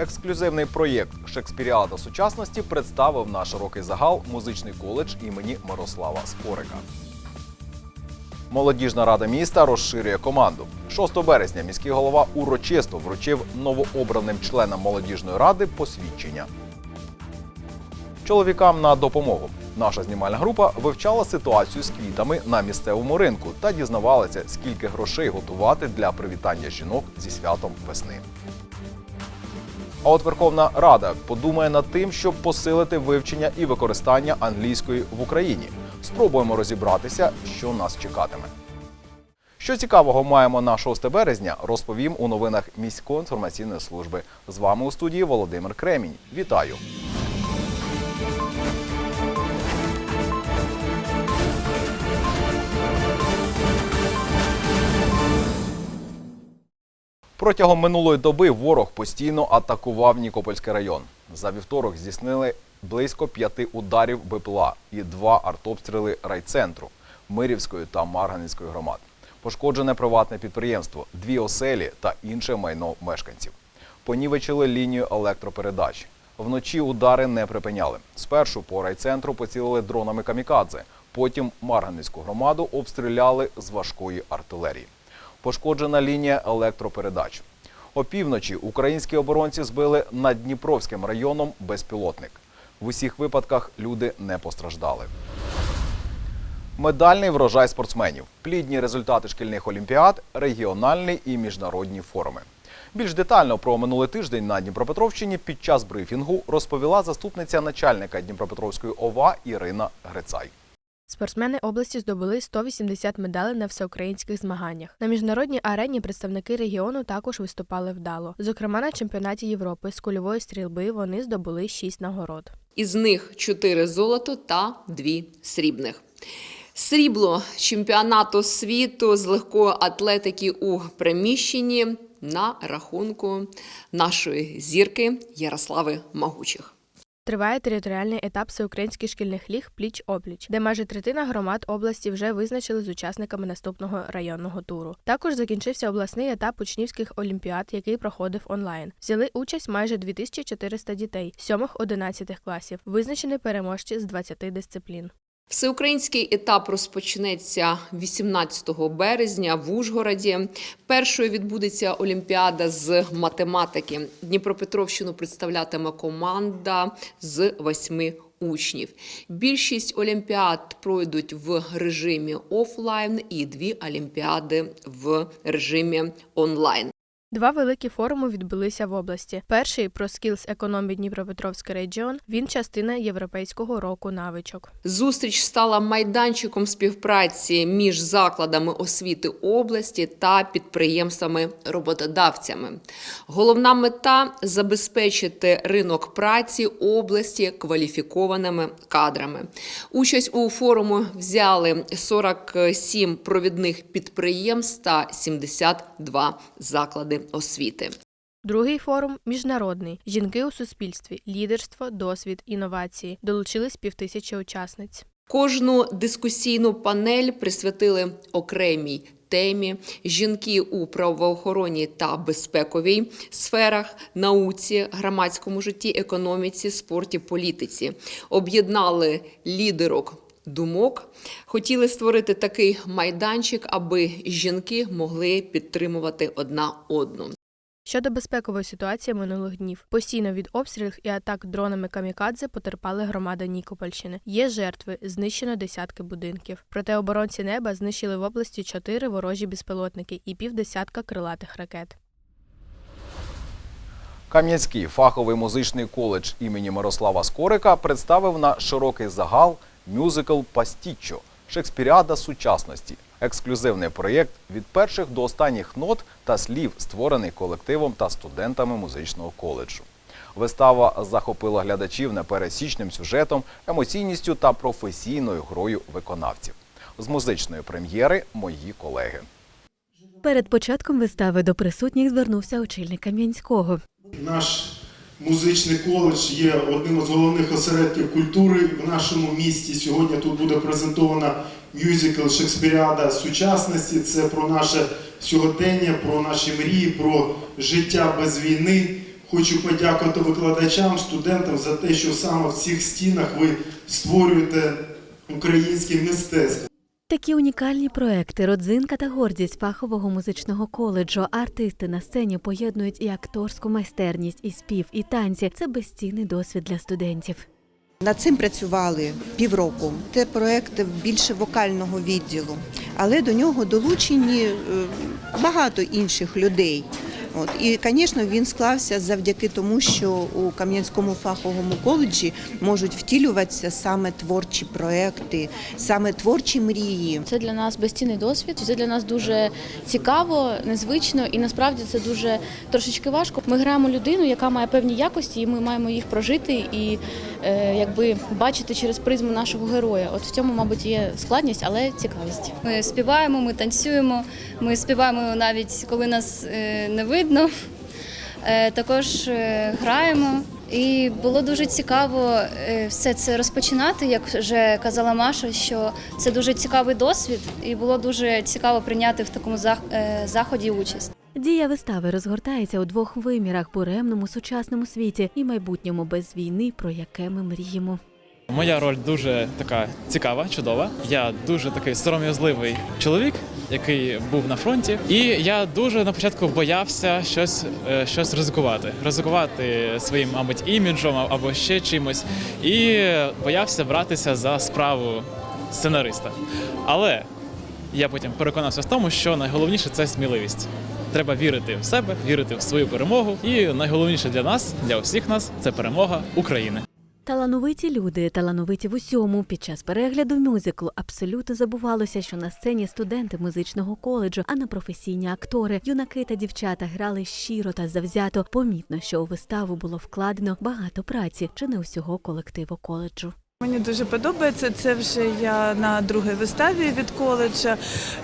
Ексклюзивний проєкт Шекспіріада сучасності представив на широкий загал музичний коледж імені Мирослава Скорика. Молодіжна рада міста розширює команду. 6 березня міський голова урочисто вручив новообраним членам молодіжної ради посвідчення. Чоловікам на допомогу. Наша знімальна група вивчала ситуацію з квітами на місцевому ринку та дізнавалася, скільки грошей готувати для привітання жінок зі святом весни. А от Верховна Рада подумає над тим, щоб посилити вивчення і використання англійської в Україні. Спробуємо розібратися, що нас чекатиме. Що цікавого маємо на 6 березня, розповім у новинах міської інформаційної служби. З вами у студії Володимир Кремінь. Вітаю! Протягом минулої доби ворог постійно атакував Нікопольський район. За вівторок здійснили близько п'яти ударів БПЛА і два артобстріли райцентру Мирівської та Марганецької громад. Пошкоджене приватне підприємство, дві оселі та інше майно мешканців. Понівечили лінію електропередач. Вночі удари не припиняли. Спершу по райцентру поцілили дронами камікадзе, потім Марганецьку громаду обстріляли з важкої артилерії пошкоджена лінія електропередач. Опівночі українські оборонці збили над Дніпровським районом безпілотник. В усіх випадках люди не постраждали. Медальний врожай спортсменів, плідні результати шкільних олімпіад, регіональні і міжнародні форуми. Більш детально про минулий тиждень на Дніпропетровщині під час брифінгу розповіла заступниця начальника Дніпропетровської ОВА Ірина Грицай. Спортсмени області здобули 180 медалей на всеукраїнських змаганнях. На міжнародній арені представники регіону також виступали вдало. Зокрема, на чемпіонаті Європи з кульової стрільби вони здобули 6 нагород. із них 4 золото та 2 срібних. Срібло чемпіонату світу з легкої атлетики у приміщенні на рахунку нашої зірки Ярослави Магучих. Триває територіальний етап всеукраїнських шкільних ліг пліч опліч, де майже третина громад області вже визначили з учасниками наступного районного туру. Також закінчився обласний етап учнівських олімпіад, який проходив онлайн. Взяли участь майже 2400 дітей 7-11 класів, визначені переможці з 20 дисциплін. Всеукраїнський етап розпочнеться 18 березня в Ужгороді. Першою відбудеться Олімпіада з математики. Дніпропетровщину представлятиме команда з восьми учнів. Більшість олімпіад пройдуть в режимі офлайн і дві олімпіади в режимі онлайн. Два великі форуми відбулися в області. Перший про Skills Economy Дніпропетровський регіон. Він частина європейського року навичок. Зустріч стала майданчиком співпраці між закладами освіти області та підприємствами-роботодавцями. Головна мета забезпечити ринок праці області кваліфікованими кадрами. Участь у форуму взяли 47 провідних підприємств та 72 заклади освіти. Другий форум міжнародний жінки у суспільстві, лідерство, досвід, інновації. Долучились півтисячі учасниць. Кожну дискусійну панель присвятили окремій темі жінки у правоохоронній та безпековій сферах, науці, громадському житті, економіці, спорті, політиці. Об'єднали лідерок. Думок хотіли створити такий майданчик, аби жінки могли підтримувати одна одну. Щодо безпекової ситуації минулих днів, постійно від обстрілів і атак дронами камікадзе потерпали громада Нікопольщини. Є жертви, знищено десятки будинків. Проте оборонці неба знищили в області чотири ворожі безпілотники і півдесятка крилатих ракет. Кам'янський фаховий музичний коледж імені Мирослава Скорика представив на широкий загал мюзикл Пастіччо Шекспіріада сучасності. Ексклюзивний проєкт від перших до останніх нот та слів, створений колективом та студентами музичного коледжу. Вистава захопила глядачів непересічним сюжетом, емоційністю та професійною грою виконавців. З музичної прем'єри мої колеги. Перед початком вистави до присутніх звернувся очільник Кам'янського. Наш музичний коледж є одним із головних осередків культури в нашому місті. Сьогодні тут буде презентована мюзикл Шекспіріада сучасності. Це про наше сьогодення, про наші мрії, про життя без війни. Хочу подякувати викладачам, студентам за те, що саме в цих стінах ви створюєте українське мистецтво. Такі унікальні проекти, родзинка та гордість фахового музичного коледжу. Артисти на сцені поєднують і акторську майстерність, і спів, і танці. Це безцінний досвід для студентів. Над цим працювали півроку. Це проект більше вокального відділу, але до нього долучені е, багато інших людей. От і, звісно, він склався завдяки тому, що у Кам'янському фаховому коледжі можуть втілюватися саме творчі проекти, саме творчі мрії. Це для нас безцінний досвід. Це для нас дуже цікаво, незвично і насправді це дуже трошечки важко. Ми граємо людину, яка має певні якості, і ми маємо їх прожити і якби бачити через призму нашого героя. От в цьому, мабуть, є складність, але цікавість. Ми співаємо, ми танцюємо. Ми співаємо навіть коли нас е, не видно. Е, Також е, граємо. І було дуже цікаво е, все це розпочинати, як вже казала Маша, що це дуже цікавий досвід, і було дуже цікаво прийняти в такому е, заході участь. Дія вистави розгортається у двох вимірах буремному сучасному світі і майбутньому без війни, про яке ми мріємо. Моя роль дуже така цікава, чудова. Я дуже такий сором'язливий чоловік, який був на фронті, і я дуже на початку боявся щось, е, щось ризикувати, ризикувати своїм, мабуть, іміджем або ще чимось, і боявся братися за справу сценариста. Але я потім переконався в тому, що найголовніше це сміливість. Треба вірити в себе, вірити в свою перемогу. І найголовніше для нас, для усіх нас, це перемога України. Талановиті люди, талановиті в усьому. Під час перегляду мюзиклу абсолютно забувалося, що на сцені студенти музичного коледжу, а не професійні актори. Юнаки та дівчата грали щиро та завзято. Помітно, що у виставу було вкладено багато праці чи не усього колективу коледжу. Мені дуже подобається. Це вже я на другій виставі від коледжа.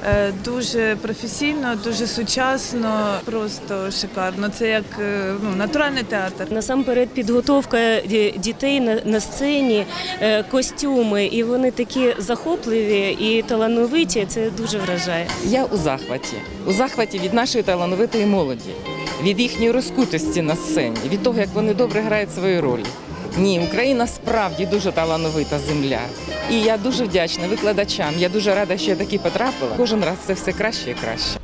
Е, Дуже професійно, дуже сучасно, просто шикарно. Це як е, ну, натуральний театр. Насамперед підготовка дітей на, сцені, е, костюми, і вони такі захопливі і талановиті. Це дуже вражає. Я у захваті. У захваті від нашої талановитої молоді, від їхньої розкутості на сцені, від того, як вони добре грають свої ролі. Ні, Україна справді дуже талановита земля. І я дуже вдячна викладачам. Я дуже рада, що я таки потрапила. Кожен раз це все краще і краще.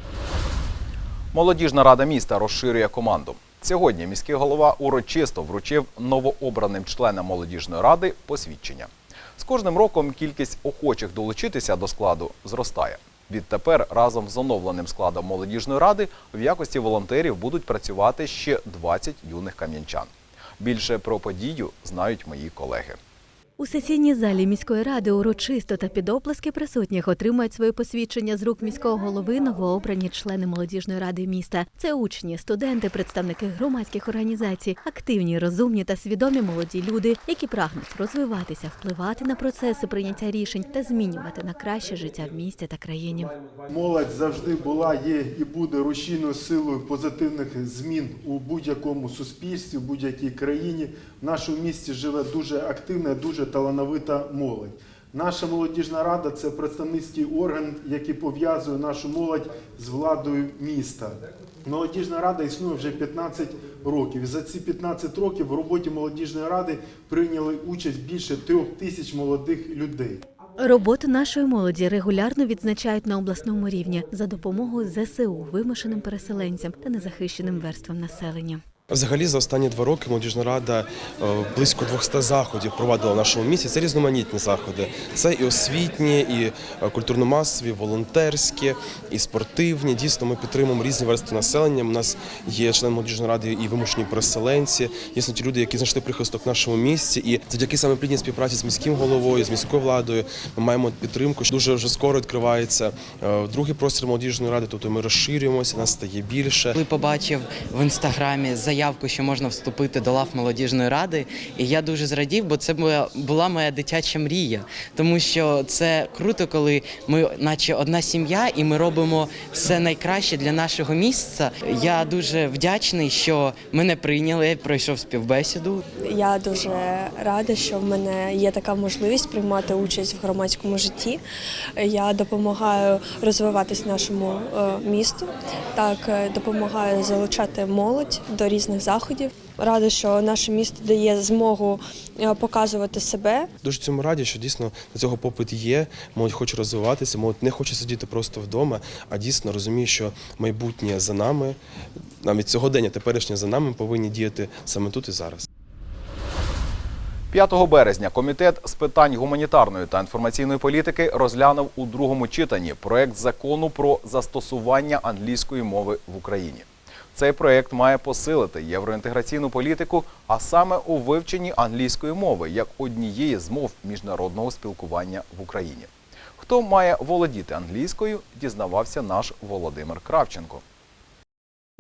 Молодіжна рада міста розширює команду. Сьогодні міський голова урочисто вручив новообраним членам молодіжної ради посвідчення. З кожним роком кількість охочих долучитися до складу зростає. Відтепер разом з оновленим складом молодіжної ради в якості волонтерів будуть працювати ще 20 юних кам'янчан. Більше про подію знають мої колеги. У сесійній залі міської ради урочисто та під оплески присутніх отримують своє посвідчення з рук міського голови новообрані члени молодіжної ради міста. Це учні, студенти, представники громадських організацій, активні, розумні та свідомі молоді люди, які прагнуть розвиватися, впливати на процеси прийняття рішень та змінювати на краще життя в місті та країні. Молодь завжди була, є і буде рушійною силою позитивних змін у будь-якому суспільстві, будь-якій країні. В нашому місті живе дуже активна, дуже талановита молодь. Наша молодіжна рада це представницький орган, який пов'язує нашу молодь з владою міста. Молодіжна рада існує вже 15 років. За ці 15 років в роботі молодіжної ради прийняли участь більше трьох тисяч молодих людей. Роботу нашої молоді регулярно відзначають на обласному рівні за допомогою ЗСУ вимушеним переселенцям та незахищеним верствам населення. Взагалі, за останні два роки молодіжна рада е, близько 200 заходів провадила в нашому місті. Це різноманітні заходи. Це і освітні, і е, культурно-масові, волонтерські, і спортивні. Дійсно, ми підтримуємо різні верстви населення. У нас є члени молодіжної ради і вимушені переселенці. Дійсно, ті люди, які знайшли прихисток в нашому місті. І завдяки саме плідній співпраці з міським головою, з міською владою, ми маємо підтримку. Дуже вже скоро відкривається е, другий простір молодіжної ради. Тобто ми розширюємося, нас стає більше. Коли побачив в інстаграмі заявку, що можна вступити до лав молодіжної ради, і я дуже зрадів, бо це була, моя дитяча мрія. Тому що це круто, коли ми, наче одна сім'я, і ми робимо все найкраще для нашого місця. Я дуже вдячний, що мене прийняли, я пройшов співбесіду. Я дуже рада, що в мене є така можливість приймати участь в громадському житті. Я допомагаю розвиватись нашому е, місту, так е, допомагаю залучати молодь до різних. Різних заходів. Рада, що наше місто дає змогу е, показувати себе. Дуже цьому раді, що дійсно на цього попит є. Молодь хоче розвиватися, молодь не хоче сидіти просто вдома, а дійсно розуміє, що майбутнє за нами, навіть сьогодення, теперішнє за нами повинні діяти саме тут і зараз. 5 березня комітет з питань гуманітарної та інформаційної політики розглянув у другому читанні проект закону про застосування англійської мови в Україні. Цей проект має посилити євроінтеграційну політику, а саме у вивченні англійської мови як однієї з мов міжнародного спілкування в Україні. Хто має володіти англійською, дізнавався наш Володимир Кравченко.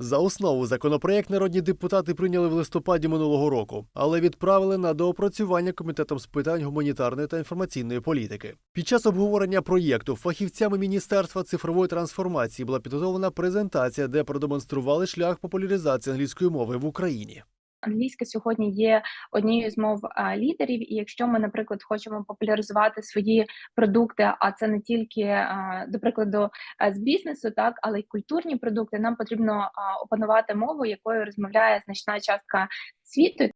За основу законопроект народні депутати прийняли в листопаді минулого року, але відправили на доопрацювання комітетом з питань гуманітарної та інформаційної політики. Під час обговорення проєкту фахівцями Міністерства цифрової трансформації була підготовлена презентація, де продемонстрували шлях популяризації англійської мови в Україні. Англійська сьогодні є однією з мов лідерів, і якщо ми, наприклад, хочемо популяризувати свої продукти, а це не тільки до прикладу з бізнесу, так але й культурні продукти, нам потрібно опанувати мову, якою розмовляє значна частка світу.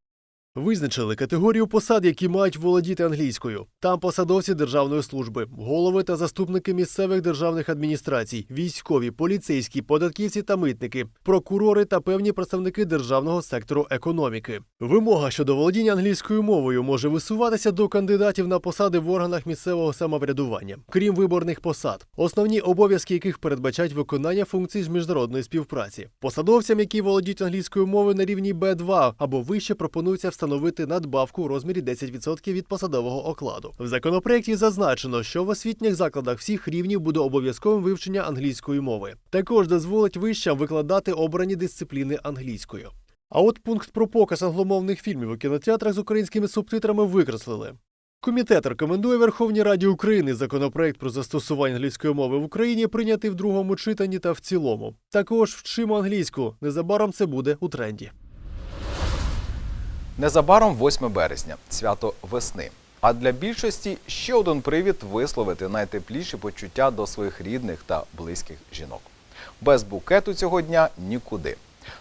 Визначили категорію посад, які мають володіти англійською. Там посадовці державної служби, голови та заступники місцевих державних адміністрацій, військові, поліцейські, податківці та митники, прокурори та певні представники державного сектору економіки. Вимога щодо володіння англійською мовою може висуватися до кандидатів на посади в органах місцевого самоврядування, крім виборних посад, основні обов'язки яких передбачають виконання функцій з міжнародної співпраці. Посадовцям, які володіють англійською мовою на рівні Б2 або вище, пропонується встановити надбавку у розмірі 10% від посадового окладу. В законопроекті зазначено, що в освітніх закладах всіх рівнів буде обов'язковим вивчення англійської мови. Також дозволить вищам викладати обрані дисципліни англійською. А от пункт про показ англомовних фільмів у кінотеатрах з українськими субтитрами викреслили. Комітет рекомендує Верховній Раді України законопроект про застосування англійської мови в Україні прийняти в другому читанні та в цілому. Також вчимо англійську. Незабаром це буде у тренді. Незабаром 8 березня свято весни. А для більшості ще один привід висловити найтепліші почуття до своїх рідних та близьких жінок. Без букету цього дня нікуди.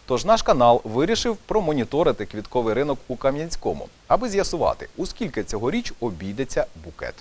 Тож наш канал вирішив промоніторити квітковий ринок у Кам'янському, аби з'ясувати, у скільки цьогоріч обійдеться букет.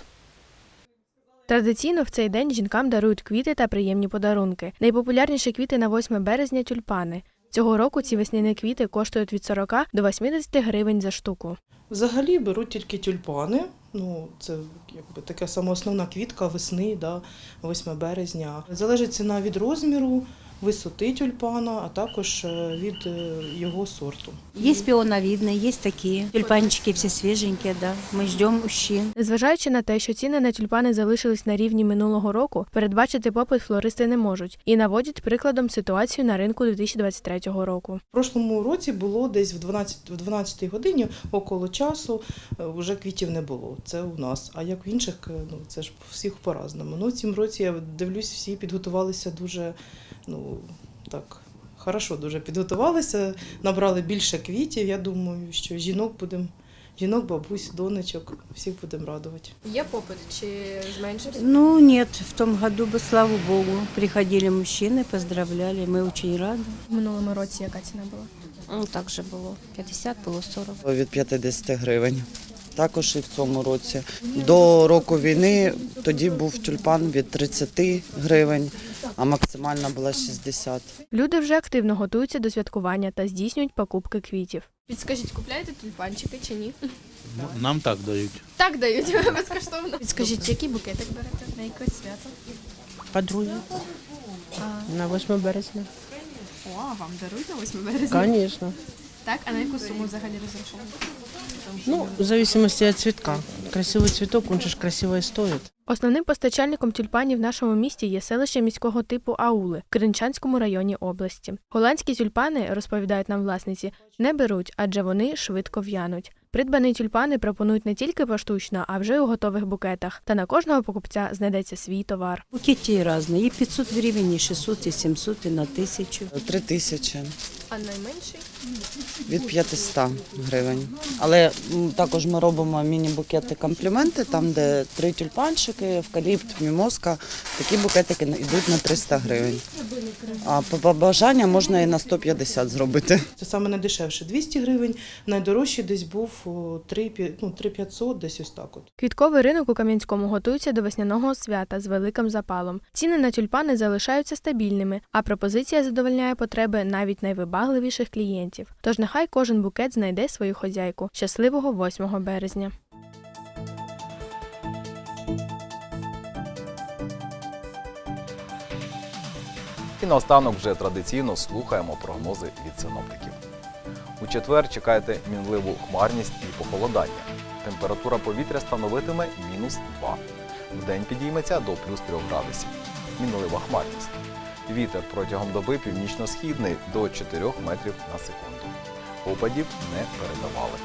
Традиційно в цей день жінкам дарують квіти та приємні подарунки. Найпопулярніші квіти на 8 березня тюльпани. Цього року ці весняні квіти коштують від 40 до 80 гривень за штуку. Взагалі беруть тільки тюльпани. Ну, це якби така сама основна квітка весни, да, 8 березня. Залежить ціна від розміру, висоти тюльпана, а також е, від е, його сорту. Есть пионовидные, есть такие. Тюльпанчики все свеженькие, да. Мы ждем мужчин. Незважаючи на те, що ціни на тюльпани залишились на рівні минулого року, передбачити попит флористи не можуть і наводять прикладом ситуацію на ринку 2023 року. В прошлому році було десь в 12, в 12 годині около часу е, вже квітів не було. Це у нас. А як в інших, ну це ж всіх по-разному. Ну, в цім році я дивлюсь, всі підготувалися дуже, ну так. Хорошо, дуже підготувалися, набрали більше квітів. Я думаю, що жінок будемо, жінок, бабусь, донечок, всіх будемо радувати. Є попит чи зменшився? Ну, нет, в том году бы, слава богу, приходили мужчины, поздравляли. Мы очень рады. В минулому році яка ціна була? Ну, так же було. 50, було 40. від 50 гривень. Також і в цьому році. До року війни тоді був тюльпан від 30 гривень, а максимальна була 60. Люди вже активно готуються до святкування та здійснюють покупки квітів. Підскажіть, купляєте тюльпанчики чи ні? Нам так дають. Так дають безкоштовно. Підскажіть, який букетик берете на якесь свято? Подруги на 8 березня. О, вам дарують на 8 березня? Звісно. Так, а на яку суму взагалі розраховуєте? Ну, в зависимости от цветка. Красивый цветок, он же ж красиво и стоит. Основним постачальником тюльпанів в нашому місті є селище міського типу Аули в Кринчанському районі області. Голландські тюльпани, розповідають нам власниці, не беруть, адже вони швидко в'януть. Придбані тюльпани пропонують не тільки поштучно, а вже у готових букетах. Та на кожного покупця знайдеться свій товар. Букети разные. И 500 гривен, и 600, и 700, и на 1000. Три тисячі. А найменший? від 500 гривень. Але також ми робимо міні-букети компліменти, там, де три тюльпанчики, евкаліпт, мімоска. Такі букетики на- йдуть на 300 гривень. А по побажання можна і на 150 зробити. Це саме найдешевше 200 гривень, найдорожчий десь був о, 3, ну, 3500, десь ось так от. Квітковий ринок у Кам'янському готується до весняного свята з великим запалом. Ціни на тюльпани залишаються стабільними, а пропозиція задовольняє потреби навіть найвибагливіших клієнтів. Тож нехай кожен букет знайде свою хозяйку. Щасливого 8 березня. І наостанок вже традиційно слухаємо прогнози від синоптиків. У четвер чекайте мінливу хмарність і похолодання. Температура повітря становитиме мінус 2. Вдень підійметься до плюс 3 градусів. Мінлива хмарність. Вітер протягом доби північно-східний до 4 метрів на секунду. Опадів не передавали.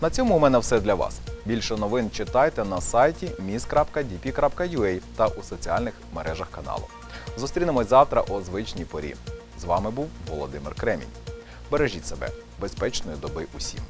На цьому у мене все для вас. Більше новин читайте на сайті mis.dp.ua та у соціальних мережах каналу. Зустрінемось завтра о звичній порі. З вами був Володимир Кремінь. Бережіть себе, безпечної доби усім.